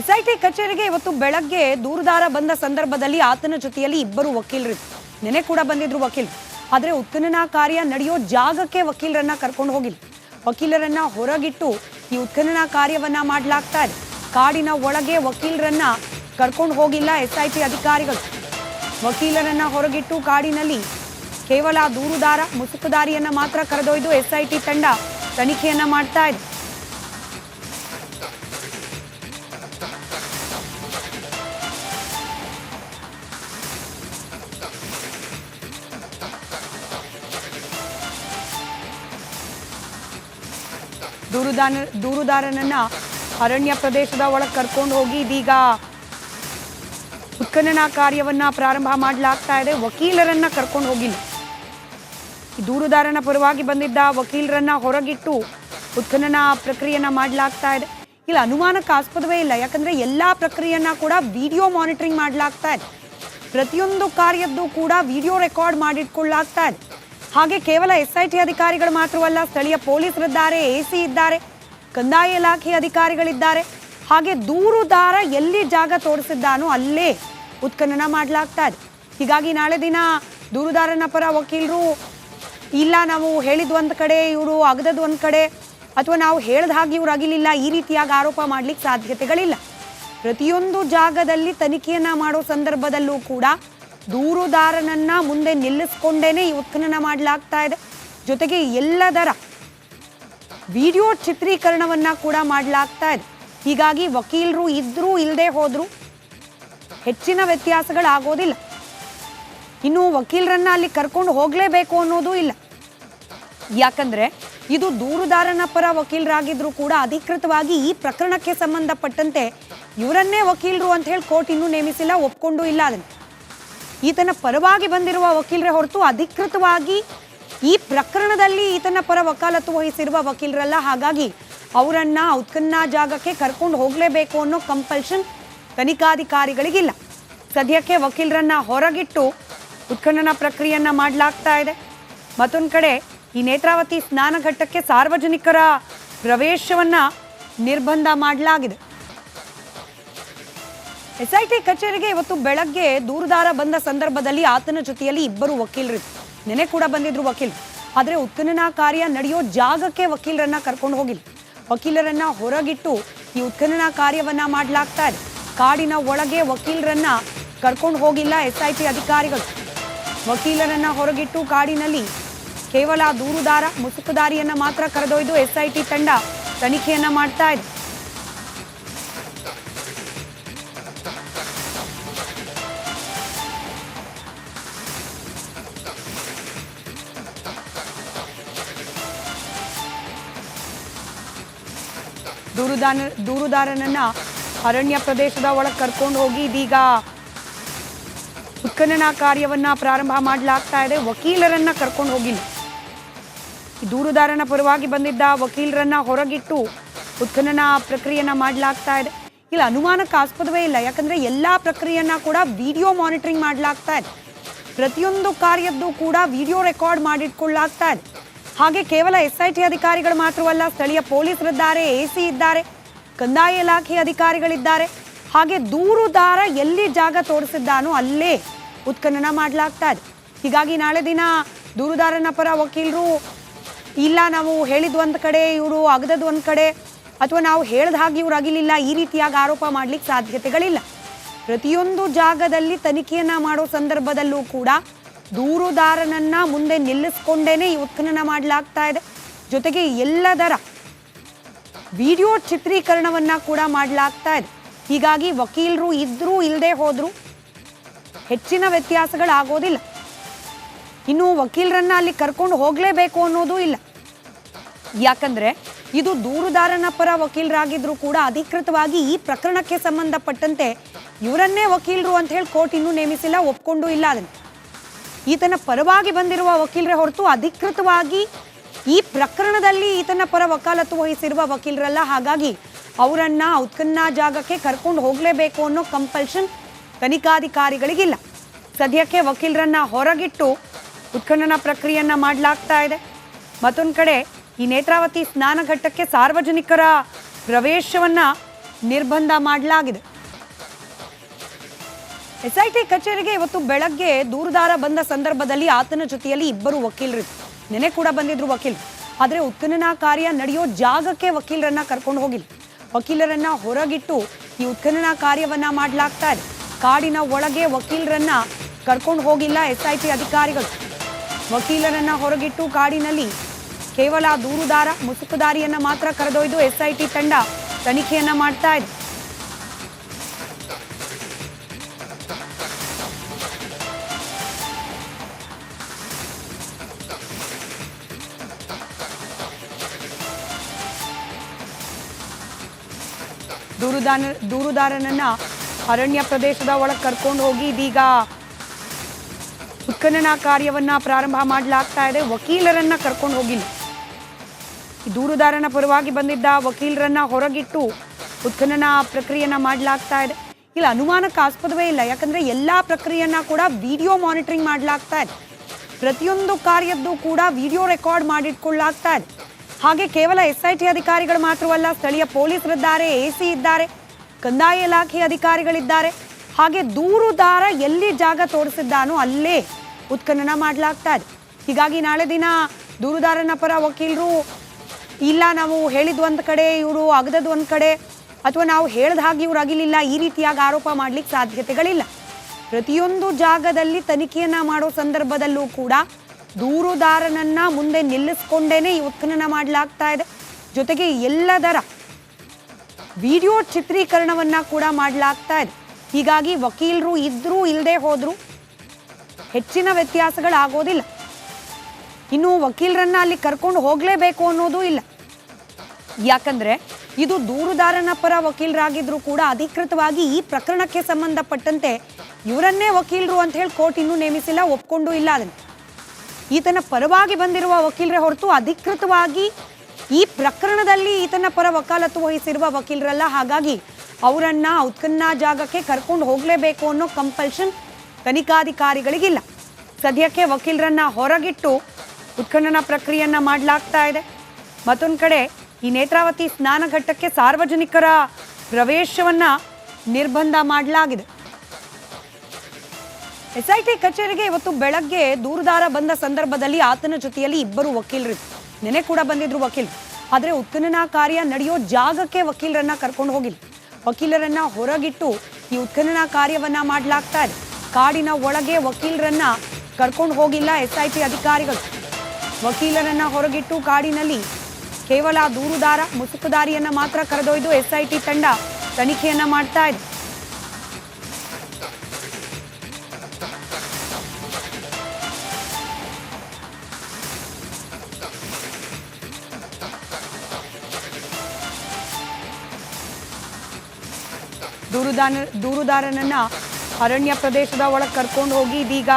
SIT ಕಚೇರಿಗೆ ಇವತ್ತು ಬೆಳಗ್ಗೆ ದೂರುದಾರ ಬಂದ ಸಂದರ್ಭದಲ್ಲಿ ಆತನ ಜೊತೆಯಲ್ಲಿ ಇಬ್ಬರು ವಕೀಲರು ನೆನೆ ಕೂಡ ಬಂದಿದ್ರು ವಕೀಲರು ಆದರೆ ಉತ್ಖನನ ಕಾರ್ಯ ನಡೆಯೋ ಜಾಗಕ್ಕೆ ವಕೀಲರನ್ನ ಕರ್ಕೊಂಡು ಹೋಗಿಲ್ಲ. ವಕೀಲರನ್ನ ಹೊರಗಿಟ್ಟು ಈ ಉತ್ಖನನ ಕಾರ್ಯವನ್ನ ಮಾಡಲಾಗ್ತಾ ಇದೆ. ಕಾಡಿನ ಒಳಗೆ ವಕೀಲರನ್ನ ಕರ್ಕೊಂಡು ಹೋಗಿಲ್ಲ ಎಸ್ಐಟಿ ಅಧಿಕಾರಿಗಳು. ವಕೀಲರನ್ನ ಹೊರಗಿಟ್ಟು ಕಾಡಿನಲ್ಲಿ ಕೇವಲ ದೂರುದಾರ, ಮುಸುಕುದಾರಿಯನ್ನ ಮಾತ್ರ ಕರೆದೊಯ್ದು ಎಸ್ಐಟಿ ತಂಡ ತನಿಖೆಯನ್ನ ಮಾಡ್ತಾ ಇದೆ. ದೂರುದಾರ ದೂರುದಾರನನ್ನ ಅರಣ್ಯ ಪ್ರದೇಶದ ಒಳಗೆ ಕರ್ಕೊಂಡು ಹೋಗಿ ಇದೀಗ ಉತ್ಖನನ ಕಾರ್ಯವನ್ನ ಪ್ರಾರಂಭ ಮಾಡಲಾಗ್ತಾ ಇದೆ. ವಕೀಲರನ್ನ ಕರ್ಕೊಂಡು ಹೋಗಿಲ್ಲ ದೂರುದಾರನ ಪರವಾಗಿ ಬಂದಿದ್ದ ವಕೀಲರನ್ನ ಹೊರಗಿಟ್ಟು ಉತ್ಖನನ ಪ್ರಕ್ರಿಯೆಯನ್ನ ಮಾಡಲಾಗ್ತಾ ಇದೆ. ಇಲ್ಲ, ಅನುಮಾನಕ್ಕೆ ಆಸ್ಪದವೇ ಇಲ್ಲ. ಯಾಕಂದ್ರೆ ಎಲ್ಲಾ ಪ್ರಕ್ರಿಯೆಯನ್ನ ಕೂಡ ವಿಡಿಯೋ ಮಾನಿಟರಿಂಗ್ ಮಾಡಲಾಗ್ತಾ ಇದೆ. ಪ್ರತಿಯೊಂದು ಕಾರ್ಯದ್ದು ಕೂಡ ವಿಡಿಯೋ ರೆಕಾರ್ಡ್ ಮಾಡಿಟ್ಕೊಳ್ಳಾಗ್ತಾ ಇದೆ. ಹಾಗೆ ಕೇವಲ ಎಸ್ಐಟಿ ಅಧಿಕಾರಿಗಳು ಮಾತ್ರವಲ್ಲ, ಸ್ಥಳೀಯ ಪೊಲೀಸರಿದ್ದಾರೆ ಎ ಸಿ ಇದ್ದಾರೆ, ಕಂದಾಯ ಇಲಾಖೆ ಅಧಿಕಾರಿಗಳಿದ್ದಾರೆ. ಹಾಗೆ ದೂರುದಾರ ಎಲ್ಲಿ ಜಾಗ ತೋರಿಸಿದ್ದಾನೋ ಅಲ್ಲೇ ಉತ್ಖನನ ಮಾಡಲಾಗ್ತಾ ಇದೆ. ಹೀಗಾಗಿ ನಾಳೆ ದಿನ ದೂರುದಾರನ ಪರ ವಕೀಲರು, ಇಲ್ಲ ನಾವು ಹೇಳಿದ್ದು ಒಂದು ಕಡೆ, ಇವರು ಅಗದದ್ದು ಒಂದು ಕಡೆ, ಅಥವಾ ನಾವು ಹೇಳ್ದ ಹಾಗೆ ಇವ್ರು ಅಗಿಲಿಲ್ಲ ಈ ರೀತಿಯಾಗಿ ಆರೋಪ ಮಾಡಲಿಕ್ಕೆ ಸಾಧ್ಯತೆಗಳಿಲ್ಲ. ಪ್ರತಿಯೊಂದು ಜಾಗದಲ್ಲಿ ತನಿಖೆಯನ್ನು ಮಾಡೋ ಸಂದರ್ಭದಲ್ಲೂ ಕೂಡ ದೂರುದಾರನನ್ನ ಮುಂದೆ ನಿಲ್ಲಿಸ್ಕೊಂಡೇನೆ ಈ ಉತ್ಖನನ ಮಾಡಲಾಗ್ತಾ ಇದೆ. ಜೊತೆಗೆ ಎಲ್ಲದರ ವಿಡಿಯೋ ಚಿತ್ರೀಕರಣವನ್ನ ಕೂಡ ಮಾಡಲಾಗ್ತಾ ಇದೆ. ಹೀಗಾಗಿ ವಕೀಲರು ಇದ್ದರೂ ಇಲ್ಲದೆ ಹೋದ್ರು ಹೆಚ್ಚಿನ ವ್ಯತ್ಯಾಸಗಳಾಗೋದಿಲ್ಲ. ಇನ್ನು ವಕೀಲರನ್ನ ಅಲ್ಲಿ ಕರ್ಕೊಂಡು ಹೋಗಲೇಬೇಕು ಅನ್ನೋದು ಇಲ್ಲ. ಯಾಕಂದ್ರೆ ಇದು ದೂರುದಾರನ ಪರ ವಕೀಲರಾಗಿದ್ರು ಕೂಡ ಅಧಿಕೃತವಾಗಿ ಈ ಪ್ರಕರಣಕ್ಕೆ ಸಂಬಂಧಪಟ್ಟಂತೆ ಇವರನ್ನೇ ವಕೀಲರು ಅಂತ ಹೇಳಿ ಕೋರ್ಟ್ ಇನ್ನೂ ನೇಮಿಸಿಲ್ಲ, ಒಪ್ಕೊಂಡು ಇಲ್ಲ ಅದನ್ನು. ಈತನ ಪರವಾಗಿ ಬಂದಿರುವ ವಕೀಲರೇ ಹೊರತು ಅಧಿಕೃತವಾಗಿ ಈ ಪ್ರಕರಣದಲ್ಲಿ ಈತನ ಪರ ವಕಾಲತ್ತು ವಹಿಸಿರುವ ವಕೀಲರಲ್ಲ. ಹಾಗಾಗಿ ಅವರನ್ನ ಉತ್ಖನ್ನ ಜಾಗಕ್ಕೆ ಕರ್ಕೊಂಡು ಹೋಗಲೇಬೇಕು ಅನ್ನೋ ಕಂಪಲ್ಷನ್ ತನಿಖಾಧಿಕಾರಿಗಳಿಗಿಲ್ಲ. ಸದ್ಯಕ್ಕೆ ವಕೀಲರನ್ನ ಹೊರಗಿಟ್ಟು ಉತ್ಖನನ ಪ್ರಕ್ರಿಯೆಯನ್ನ ಮಾಡಲಾಗ್ತಾ ಇದೆ. ಮತ್ತೊಂದು ಕಡೆ ಈ ನೇತ್ರಾವತಿ ಸ್ನಾನಘಟ್ಟಕ್ಕೆ ಸಾರ್ವಜನಿಕರ ಪ್ರವೇಶವನ್ನ ನಿರ್ಬಂಧ ಮಾಡಲಾಗಿದೆ. ಎಸ್ಐಟಿ ಕಚೇರಿಗೆ ಇವತ್ತು ಬೆಳಗ್ಗೆ ದೂರುದಾರ ಬಂದ ಸಂದರ್ಭದಲ್ಲಿ ಆತನ ಜೊತೆಯಲ್ಲಿ ಇಬ್ಬರು ವಕೀಲರು ನೆನೆ ಕೂಡ ಬಂದಿದ್ರು ವಕೀಲರು ಆದರೆ ಉತ್ಖನನ ಕಾರ್ಯ ನಡೆಯೋ ಜಾಗಕ್ಕೆ ವಕೀಲರನ್ನ ಕರ್ಕೊಂಡು ಹೋಗಿಲ್ಲ. ವಕೀಲರನ್ನ ಹೊರಗಿಟ್ಟು ಈ ಉತ್ಖನನ ಕಾರ್ಯವನ್ನ ಮಾಡಲಾಗ್ತಾ ಇದೆ. ಕಾಡಿನ ಒಳಗೆ ವಕೀಲರನ್ನ ಕರ್ಕೊಂಡು ಹೋಗಿಲ್ಲ ಎಸ್ಐಟಿ ಅಧಿಕಾರಿಗಳು. ವಕೀಲರನ್ನ ಹೊರಗಿಟ್ಟು ಕಾಡಿನಲ್ಲಿ ಕೇವಲ ದೂರುದಾರ, ಮುಸುಕುದಾರಿಯನ್ನ ಮಾತ್ರ ಕರೆದೊಯ್ದು ಎಸ್ಐಟಿ ತಂಡ ತನಿಖೆಯನ್ನ ಮಾಡ್ತಾ ಇದೆ. ದೂರುದಾರ ದೂರುದಾರನನ್ನ ಅರಣ್ಯ ಪ್ರದೇಶದ ಒಳಗೆ ಕರ್ಕೊಂಡು ಹೋಗಿ ಇದೀಗ ಉತ್ಖನನ ಕಾರ್ಯವನ್ನ ಪ್ರಾರಂಭ ಮಾಡಲಾಗ್ತಾ ಇದೆ. ವಕೀಲರನ್ನ ಕರ್ಕೊಂಡು ಹೋಗಿಲ್ಲ. ದೂರುದಾರನ ಪರವಾಗಿ ಬಂದಿದ್ದ ವಕೀಲರನ್ನ ಹೊರಗಿಟ್ಟು ಉತ್ಖನನ ಪ್ರಕ್ರಿಯೆನ ಮಾಡಲಾಗ್ತಾ ಇದೆ. ಇಲ್ಲ ಅನುಮಾನಕ್ಕೆ ಆಸ್ಪದವೇ ಇಲ್ಲ. ಯಾಕಂದ್ರೆ ಎಲ್ಲಾ ಪ್ರಕ್ರಿಯೆಯನ್ನ ಕೂಡ ವಿಡಿಯೋ ಮಾನಿಟರಿಂಗ್ ಮಾಡಲಾಗ್ತಾ ಇದೆ. ಪ್ರತಿಯೊಂದು ಕಾರ್ಯದ್ದು ಕೂಡ ವಿಡಿಯೋ ರೆಕಾರ್ಡ್ ಮಾಡಿಟ್ಕೊಳ್ಳಾಗ್ತಾ ಇದೆ. ಹಾಗೆ ಕೇವಲ ಎಸ್ಐಟಿ ಅಧಿಕಾರಿಗಳು ಮಾತ್ರವಲ್ಲ, ಸ್ಥಳೀಯ ಪೊಲೀಸರಿದ್ದಾರೆ ಎ ಸಿ ಇದ್ದಾರೆ, ಕಂದಾಯ ಇಲಾಖೆ ಅಧಿಕಾರಿಗಳಿದ್ದಾರೆ. ಹಾಗೆ ದೂರುದಾರ ಎಲ್ಲಿ ಜಾಗ ತೋರಿಸಿದ್ದಾನೋ ಅಲ್ಲೇ ಉತ್ಖನನ ಮಾಡಲಾಗ್ತಾ ಇದೆ. ಹೀಗಾಗಿ ನಾಳೆ ದಿನ ದೂರುದಾರನ ಪರ ವಕೀಲರು, ಇಲ್ಲ ನಾವು ಹೇಳಿದ್ ಒಂದ್ ಕಡೆ, ಇವರು ಅಗದದ್ ಒಂದ್ ಕಡೆ, ಅಥವಾ ನಾವು ಹೇಳ್ದ ಹಾಗೆ ಇವ್ರು ಅಗಿಲಿಲ್ಲ ಈ ರೀತಿಯಾಗಿ ಆರೋಪ ಮಾಡ್ಲಿಕ್ಕೆ ಸಾಧ್ಯತೆಗಳಿಲ್ಲ. ಪ್ರತಿಯೊಂದು ಜಾಗದಲ್ಲಿ ತನಿಖೆಯನ್ನ ಮಾಡೋ ಸಂದರ್ಭದಲ್ಲೂ ಕೂಡ ದೂರುದಾರನನ್ನ ಮುಂದೆ ನಿಲ್ಲಿಸ್ಕೊಂಡೇನೆ ಈ ಉತ್ಖನನ ಮಾಡಲಾಗ್ತಾ ಇದೆ. ಜೊತೆಗೆ ಎಲ್ಲದರ ವಿಡಿಯೋ ಚಿತ್ರೀಕರಣವನ್ನ ಕೂಡ ಮಾಡಲಾಗ್ತಾ ಇದೆ. ಹೀಗಾಗಿ ವಕೀಲರು ಇದ್ದರೂ ಇಲ್ಲದೆ ಹೋದ್ರು ಹೆಚ್ಚಿನ ವ್ಯತ್ಯಾಸಗಳಾಗೋದಿಲ್ಲ. ಇನ್ನು ವಕೀಲರನ್ನ ಅಲ್ಲಿ ಕರ್ಕೊಂಡು ಹೋಗಲೇಬೇಕು ಅನ್ನೋದು ಇಲ್ಲ. ಯಾಕಂದ್ರೆ ಇದು ದೂರುದಾರನ ಪರ ವಕೀಲರಾಗಿದ್ರು ಕೂಡ ಅಧಿಕೃತವಾಗಿ ಈ ಪ್ರಕರಣಕ್ಕೆ ಸಂಬಂಧಪಟ್ಟಂತೆ ಇವರನ್ನೇ ವಕೀಲರು ಅಂತ ಹೇಳಿ ಕೋರ್ಟ್ ಇನ್ನೂ ನೇಮಿಸಿಲ್ಲ, ಒಪ್ಕೊಂಡು ಇಲ್ಲ ಅದನ್ನು. ಈತನ ಪರವಾಗಿ ಬಂದಿರುವ ವಕೀಲರೇ ಹೊರತು ಅಧಿಕೃತವಾಗಿ ಈ ಪ್ರಕರಣದಲ್ಲಿ ಈತನ ಪರ ವಕಾಲತ್ತು ವಹಿಸಿರುವ ವಕೀಲರಲ್ಲ. ಹಾಗಾಗಿ ಅವರನ್ನ ಉತ್ಖನ್ನ ಜಾಗಕ್ಕೆ ಕರ್ಕೊಂಡು ಹೋಗಲೇಬೇಕು ಅನ್ನೋ ಕಂಪಲ್ಷನ್ ತನಿಖಾಧಿಕಾರಿಗಳಿಗಿಲ್ಲ. ಸದ್ಯಕ್ಕೆ ವಕೀಲರನ್ನ ಹೊರಗಿಟ್ಟು ಉತ್ಖನನ ಪ್ರಕ್ರಿಯೆಯನ್ನ ಮಾಡಲಾಗ್ತಾ ಇದೆ. ಮತ್ತೊಂದು ಕಡೆ ಈ ನೇತ್ರಾವತಿ ಸ್ನಾನಘಟ್ಟಕ್ಕೆ ಸಾರ್ವಜನಿಕರ ಪ್ರವೇಶವನ್ನ ನಿರ್ಬಂಧ ಮಾಡಲಾಗಿದೆ. ಎಸ್ಐಟಿ ಕಚೇರಿಗೆ ಇವತ್ತು ಬೆಳಗ್ಗೆ ದೂರುದಾರ ಬಂದ ಸಂದರ್ಭದಲ್ಲಿ ಆತನ ಜೊತೆಯಲ್ಲಿ ಇಬ್ಬರು ವಕೀಲರು ನೆನೆ ಕೂಡ ಬಂದಿದ್ರು ವಕೀಲ್. ಆದರೆ ಉತ್ಖನನ ಕಾರ್ಯ ನಡೆಯೋ ಜಾಗಕ್ಕೆ ವಕೀಲರನ್ನ ಕರ್ಕೊಂಡು ಹೋಗಿಲ್ಲ. ವಕೀಲರನ್ನ ಹೊರಗಿಟ್ಟು ಈ ಉತ್ಖನನ ಕಾರ್ಯವನ್ನ ಮಾಡಲಾಗ್ತಾ ಇದೆ. ಕಾಡಿನ ಒಳಗೆ ವಕೀಲರನ್ನ ಕರ್ಕೊಂಡು ಹೋಗಿಲ್ಲ ಎಸ್ಐಟಿ ಅಧಿಕಾರಿಗಳು. ವಕೀಲರನ್ನ ಹೊರಗಿಟ್ಟು ಕಾಡಿನಲ್ಲಿ ಕೇವಲ ದೂರುದಾರ, ಮುಸುಕುದಾರಿಯನ್ನ ಮಾತ್ರ ಕರೆದೊಯ್ದು ಎಸ್ಐಟಿ ತಂಡ ತನಿಖೆಯನ್ನ ಮಾಡ್ತಾ ಇದೆ. ದೂರುದಾರ ದೂರುದಾರನನ್ನು ಅರಣ್ಯ ಪ್ರದೇಶದ ಒಳಗೆ ಕರ್ಕೊಂಡು ಹೋಗಿ ಇದೀಗ ಉತ್ಖನನ ಕಾರ್ಯವನ್ನ ಪ್ರಾರಂಭ ಮಾಡಲಾಗ್ತಾ ಇದೆ. ವಕೀಲರನ್ನ ಕರ್ಕೊಂಡು ಹೋಗಿಲ್ಲ ದೂರುದಾರನ ಪರವಾಗಿ ಬಂದಿದ್ದ ವಕೀಲರನ್ನ ಹೊರಗಿಟ್ಟು ಉತ್ಖನನ ಪ್ರಕ್ರಿಯೆನ ಮಾಡಲಾಗ್ತಾ ಇದೆ. ಇಲ್ಲ ಅನುಮಾನಕ್ಕೆ ಆಸ್ಪದವೇ ಇಲ್ಲ. ಯಾಕಂದ್ರೆ ಎಲ್ಲಾ ಪ್ರಕ್ರಿಯೆಯನ್ನ ಕೂಡ ವಿಡಿಯೋ ಮಾನಿಟರಿಂಗ್ ಮಾಡಲಾಗ್ತಾ ಇದೆ. ಪ್ರತಿಯೊಂದು ಕಾರ್ಯದ್ದು ಕೂಡ ವಿಡಿಯೋ ರೆಕಾರ್ಡ್ ಮಾಡಿಟ್ಕೊಳ್ಳಾಗ್ತಾ ಇದೆ. ಹಾಗೆ ಕೇವಲ ಎಸ್ಐಟಿ ಅಧಿಕಾರಿಗಳು ಮಾತ್ರವಲ್ಲ, ಸ್ಥಳೀಯ ಪೊಲೀಸರಿದ್ದಾರೆ, ಎಸಿ ಇದ್ದಾರೆ, ಕಂದಾಯ ಇಲಾಖೆ ಅಧಿಕಾರಿಗಳಿದ್ದಾರೆ. ಹಾಗೆ ದೂರುದಾರ ಎಲ್ಲಿ ಜಾಗ ತೋರಿಸಿದ್ದಾನೋ ಅಲ್ಲೇ ಉತ್ಖನನ ಮಾಡಲಾಗ್ತಾ ಇದೆ. ಹೀಗಾಗಿ ನಾಳೆ ದಿನ ದೂರುದಾರನ ಪರ ವಕೀಲರು, ಇಲ್ಲ ನಾವು ಹೇಳಿದ್ದು ಒಂದು ಕಡೆ, ಇವರು ಅಗದದ್ದು ಒಂದು ಕಡೆ, ಅಥವಾ ನಾವು ಹೇಳ್ದ ಹಾಗೆ ಇವ್ರು ಅಗಿಲಿಲ್ಲ, ಈ ರೀತಿಯಾಗಿ ಆರೋಪ ಮಾಡ್ಲಿಕ್ಕೆ ಸಾಧ್ಯತೆಗಳಿಲ್ಲ. ಪ್ರತಿಯೊಂದು ಜಾಗದಲ್ಲಿ ತನಿಖೆಯನ್ನು ಮಾಡೋ ಸಂದರ್ಭದಲ್ಲೂ ಕೂಡ ದೂರುದಾರನನ್ನ ಮುಂದೆ ನಿಲ್ಲಿಸ್ಕೊಂಡೇನೆ ಈ ಉತ್ಖನನ ಮಾಡಲಾಗ್ತಾ ಇದೆ. ಜೊತೆಗೆ ಎಲ್ಲದರ ವಿಡಿಯೋ ಚಿತ್ರೀಕರಣವನ್ನ ಕೂಡ ಮಾಡಲಾಗ್ತಾ ಇದೆ. ಹೀಗಾಗಿ ವಕೀಲರು ಇದ್ರೂ ಇಲ್ಲದೆ ಹೋದ್ರು ಹೆಚ್ಚಿನ ವ್ಯತ್ಯಾಸಗಳಾಗೋದಿಲ್ಲ. ಇನ್ನು ವಕೀಲರನ್ನ ಅಲ್ಲಿ ಕರ್ಕೊಂಡು ಹೋಗಲೇಬೇಕು ಅನ್ನೋದು ಇಲ್ಲ. ಯಾಕಂದ್ರೆ ಇದು ದೂರುದಾರನ ಪರ ವಕೀಲರಾಗಿದ್ರು ಕೂಡ ಅಧಿಕೃತವಾಗಿ ಈ ಪ್ರಕರಣಕ್ಕೆ ಸಂಬಂಧಪಟ್ಟಂತೆ ಇವರನ್ನೇ ವಕೀಲರು ಅಂತ ಹೇಳಿ ಕೋರ್ಟ್ ಇನ್ನೂ ನೇಮಿಸಿಲ್ಲ, ಒಪ್ಕೊಂಡು ಇಲ್ಲ ಅದನ್ನು. ಈತನ ಪರವಾಗಿ ಬಂದಿರುವ ವಕೀಲರೇ ಹೊರತು ಅಧಿಕೃತವಾಗಿ ಈ ಪ್ರಕರಣದಲ್ಲಿ ಈತನ ಪರ ವಕಾಲತ್ತು ವಹಿಸಿರುವ ವಕೀಲರಲ್ಲ. ಹಾಗಾಗಿ ಅವರನ್ನ ಉತ್ಖನ್ನ ಜಾಗಕ್ಕೆ ಕರ್ಕೊಂಡು ಹೋಗಲೇಬೇಕು ಅನ್ನೋ ಕಂಪಲ್ಷನ್ ತನಿಖಾಧಿಕಾರಿಗಳಿಗಿಲ್ಲ. ಸದ್ಯಕ್ಕೆ ವಕೀಲರನ್ನ ಹೊರಗಿಟ್ಟು ಉತ್ಖನನ ಪ್ರಕ್ರಿಯೆಯನ್ನು ಮಾಡಲಾಗ್ತಾ ಇದೆ. ಮತ್ತೊಂದು ಕಡೆ ಈ ನೇತ್ರಾವತಿ ಸ್ನಾನಘಟ್ಟಕ್ಕೆ ಸಾರ್ವಜನಿಕರ ಪ್ರವೇಶವನ್ನ ನಿರ್ಬಂಧ ಮಾಡಲಾಗಿದೆ. ಎಸ್ಐಟಿ ಕಚೇರಿಗೆ ಇವತ್ತು ಬೆಳಗ್ಗೆ ದೂರುದಾರ ಬಂದ ಸಂದರ್ಭದಲ್ಲಿ ಆತನ ಜೊತೆಯಲ್ಲಿ ಇಬ್ಬರು ವಕೀಲರು ನೆನೆ ಕೂಡ ಬಂದಿದ್ರು ವಕೀಲರು ಆದರೆ ಉತ್ಖನನ ಕಾರ್ಯ ನಡೆಯೋ ಜಾಗಕ್ಕೆ ವಕೀಲರನ್ನ ಕರ್ಕೊಂಡು ಹೋಗಿಲ್ಲ. ವಕೀಲರನ್ನ ಹೊರಗಿಟ್ಟು ಈ ಉತ್ಖನನ ಕಾರ್ಯವನ್ನ ಮಾಡಲಾಗ್ತಾ ಇದೆ. ಕಾಡಿನ ಒಳಗೆ ವಕೀಲರನ್ನ ಕರ್ಕೊಂಡು ಹೋಗಿಲ್ಲ ಎಸ್ಐಟಿ ಅಧಿಕಾರಿಗಳು. ವಕೀಲರನ್ನ ಹೊರಗಿಟ್ಟು ಕಾಡಿನಲ್ಲಿ ಕೇವಲ ದೂರುದಾರ, ಮುಸುಕುದಾರಿಯನ್ನ ಮಾತ್ರ ಕರೆದೊಯ್ದು ಎಸ್ಐಟಿ ತಂಡ ತನಿಖೆಯನ್ನ ಮಾಡ್ತಾ ಇದೆ. ದೂರುದಾರ ದೂರುದಾರನನ್ನ ಅರಣ್ಯ ಪ್ರದೇಶದ ಒಳಗೆ ಕರ್ಕೊಂಡು ಹೋಗಿ ಇದೀಗ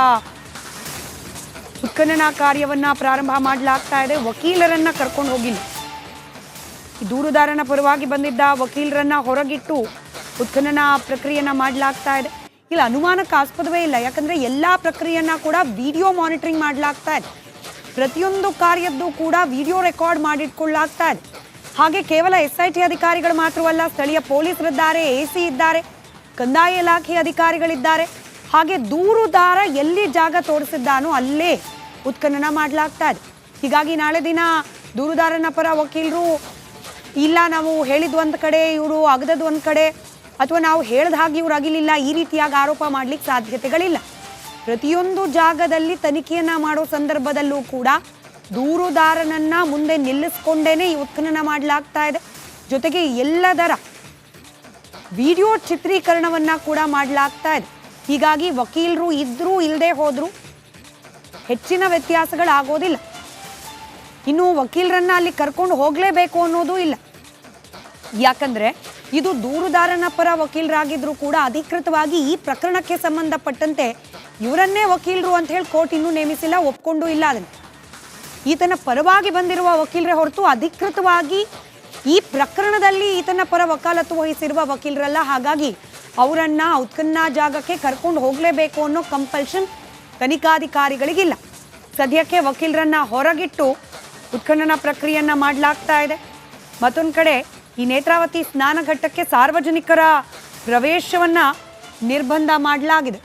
ಉತ್ಖನನ ಕಾರ್ಯವನ್ನ ಪ್ರಾರಂಭ ಮಾಡಲಾಗ್ತಾ ಇದೆ. ವಕೀಲರನ್ನ ಕರ್ಕೊಂಡು ಹೋಗಿಲ್ಲ ದೂರುದಾರನ ಪರವಾಗಿ ಬಂದಿದ್ದ ವಕೀಲರನ್ನ ಹೊರಗಿಟ್ಟು ಉತ್ಖನನ ಪ್ರಕ್ರಿಯೆಯನ್ನ ಮಾಡಲಾಗ್ತಾ ಇದೆ. ಇಲ್ಲ, ಅನುಮಾನಕ್ಕೆ ಆಸ್ಪದವೇ ಇಲ್ಲ. ಯಾಕಂದ್ರೆ ಎಲ್ಲಾ ಪ್ರಕ್ರಿಯೆಯನ್ನ ಕೂಡ ವಿಡಿಯೋ ಮಾನಿಟರಿಂಗ್ ಮಾಡಲಾಗ್ತಾ ಇದೆ. ಪ್ರತಿಯೊಂದು ಕಾರ್ಯದ್ದು ಕೂಡ ವಿಡಿಯೋ ರೆಕಾರ್ಡ್ ಮಾಡಿಟ್ಕೊಳ್ಳಾಗ್ತಾ ಇದೆ. ಹಾಗೆ ಕೇವಲ ಎಸ್ಐಟಿ ಅಧಿಕಾರಿಗಳು ಮಾತ್ರವಲ್ಲ, ಸ್ಥಳೀಯ ಪೊಲೀಸರಿದ್ದಾರೆ ಎ ಸಿ ಇದ್ದಾರೆ, ಕಂದಾಯ ಇಲಾಖೆ ಅಧಿಕಾರಿಗಳಿದ್ದಾರೆ. ಹಾಗೆ ದೂರುದಾರ ಎಲ್ಲಿ ಜಾಗ ತೋರಿಸಿದ್ದಾನೋ ಅಲ್ಲೇ ಉತ್ಖನನ ಮಾಡಲಾಗ್ತಾ ಇದೆ. ಹೀಗಾಗಿ ನಾಳೆ ದಿನ ದೂರುದಾರನ ಪರ ವಕೀಲರು, ಇಲ್ಲ ನಾವು ಹೇಳಿದ್ದು ಒಂದು ಕಡೆ, ಇವರು ಅಗದದ್ದು ಒಂದು ಕಡೆ, ಅಥವಾ ನಾವು ಹೇಳ್ದ ಹಾಗೆ ಇವ್ರು ಅಗಿಲಿಲ್ಲ ಈ ರೀತಿಯಾಗಿ ಆರೋಪ ಮಾಡ್ಲಿಕ್ಕೆ ಸಾಧ್ಯತೆಗಳಿಲ್ಲ. ಪ್ರತಿಯೊಂದು ಜಾಗದಲ್ಲಿ ತನಿಖೆಯನ್ನು ಮಾಡೋ ಸಂದರ್ಭದಲ್ಲೂ ಕೂಡ ದೂರುದಾರನನ್ನ ಮುಂದೆ ನಿಲ್ಲಿಸ್ಕೊಂಡೇನೆ ಈ ಉತ್ಖನನ ಮಾಡಲಾಗ್ತಾ ಇದೆ. ಜೊತೆಗೆ ಎಲ್ಲದರ ವಿಡಿಯೋ ಚಿತ್ರೀಕರಣವನ್ನ ಕೂಡ ಮಾಡಲಾಗ್ತಾ ಇದೆ. ಹೀಗಾಗಿ ವಕೀಲರು ಇದ್ದರೂ ಇಲ್ಲದೆ ಹೋದ್ರು ಹೆಚ್ಚಿನ ವ್ಯತ್ಯಾಸಗಳಾಗೋದಿಲ್ಲ. ಇನ್ನು ವಕೀಲರನ್ನ ಅಲ್ಲಿ ಕರ್ಕೊಂಡು ಹೋಗಲೇಬೇಕು ಅನ್ನೋದು ಇಲ್ಲ. ಯಾಕಂದ್ರೆ ಇದು ದೂರುದಾರನ ಪರ ವಕೀಲರಾಗಿದ್ರು ಕೂಡ ಅಧಿಕೃತವಾಗಿ ಈ ಪ್ರಕರಣಕ್ಕೆ ಸಂಬಂಧಪಟ್ಟಂತೆ ಇವರನ್ನೇ ವಕೀಲರು ಅಂತ ಹೇಳಿ ಕೋರ್ಟ್ ಇನ್ನೂ ನೇಮಿಸಿಲ್ಲ, ಒಪ್ಕೊಂಡು ಇಲ್ಲ ಅದನ್ನು. ಈತನ ಪರವಾಗಿ ಬಂದಿರುವ ವಕೀಲರೇ ಹೊರತು ಅಧಿಕೃತವಾಗಿ ಈ ಪ್ರಕರಣದಲ್ಲಿ ಈತನ ಪರ ವಕಾಲತ್ತು ವಹಿಸಿರುವ ವಕೀಲರಲ್ಲ. ಹಾಗಾಗಿ ಅವರನ್ನ ಉತ್ಖನ್ನ ಜಾಗಕ್ಕೆ ಕರ್ಕೊಂಡು ಹೋಗಲೇಬೇಕು ಅನ್ನೋ ಕಂಪಲ್ಷನ್ ತನಿಖಾಧಿಕಾರಿಗಳಿಗಿಲ್ಲ. ಸದ್ಯಕ್ಕೆ ವಕೀಲರನ್ನ ಹೊರಗಿಟ್ಟು ಉತ್ಖನನ ಪ್ರಕ್ರಿಯೆಯನ್ನ ಮಾಡಲಾಗ್ತಾ ಇದೆ. ಮತ್ತೊಂದು ಕಡೆ ಈ ನೇತ್ರಾವತಿ ಸ್ನಾನಘಟ್ಟಕ್ಕೆ ಸಾರ್ವಜನಿಕರ ಪ್ರವೇಶವನ್ನ ನಿರ್ಬಂಧ ಮಾಡಲಾಗಿದೆ.